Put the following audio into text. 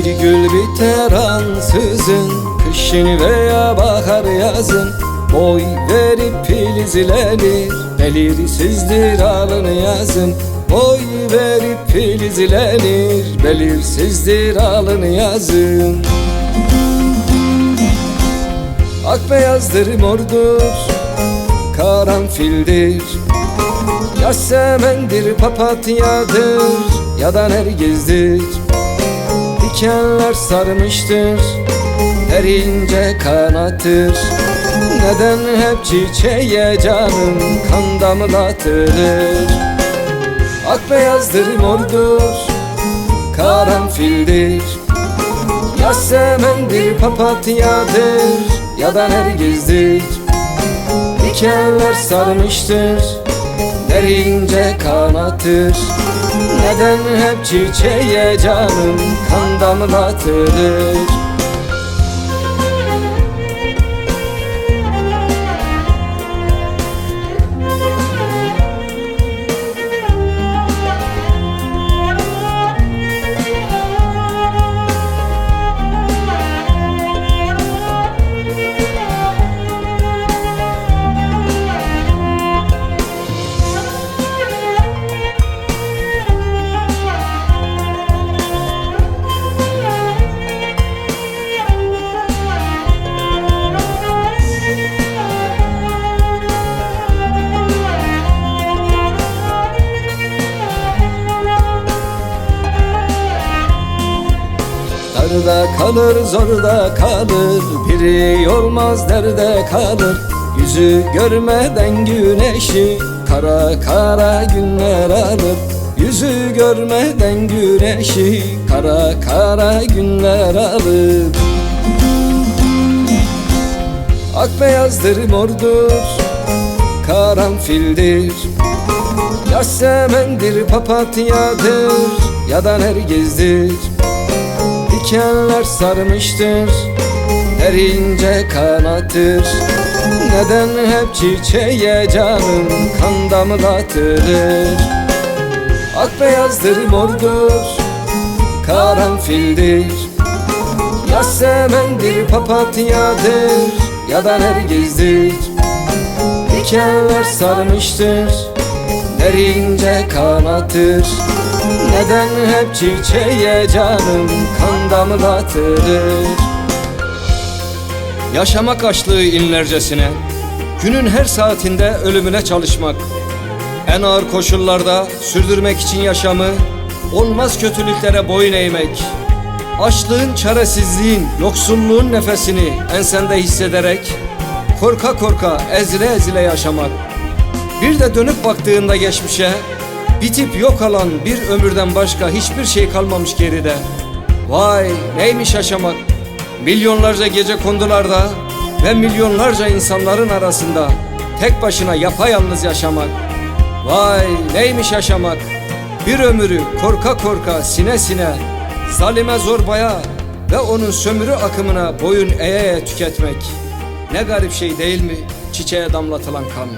Bir gül biter ansızın Kışın veya bahar yazın. Boy verip filizlenir Belirsizdir alın yazın. Boy verip filizlenir Belirsizdir alın yazın. Ak beyazdır mordur Karanfildir Yasemendir papatyadır Ya da nergizdir Dikenler sarmıştır. Her ince kanattır Neden hep çiçeğe canım kan damlatırır Ak beyazdır mordur Karanfildir Yasemendir papatyadır Ya da nergizdir Dikenler sarmıştır Derince kanattır Neden hep çiçeğe canım kan damlatırır Darda kalır zorda kalır. Biri olmaz derde kalır. Yüzü görmeden güneşi Kara kara günler alır. Yüzü görmeden güneşi Kara kara günler alır. Ak beyazdır mordur Karanfildir. Yasemendir papatyadır. Ya da nergizdir Dikenler sarmıştır Her ince kanattır Neden hep çiçeğe canım kan damlatırır Ak beyazdır mordur Karanfildir. Yasemendir papatyadır Ya da nergizdir Dikenler sarmıştır Her ince kanattır Neden hep çiçeğe canım kan damlatırır Yaşamak açlığı inlercesine Günün her saatinde ölümüne çalışmak En ağır koşullarda sürdürmek için yaşamı Olmaz kötülüklere boyun eğmek Açlığın, çaresizliğin, yoksulluğun nefesini ensende hissederek Korka korka, ezile ezile yaşamak Bir de dönüp baktığında geçmişe Bitip yok alan bir ömürden başka hiçbir şey kalmamış geride. Vay neymiş yaşamak Milyonlarca gece kondularda Ve milyonlarca insanların arasında Tek başına yapayalnız yaşamak. Vay neymiş yaşamak Bir ömürü korka korka sine sine Zalime zorbaya Ve onun sömürü akımına boyun eğe tüketmek. Ne garip şey değil mi? Çiçeğe damlatılan kan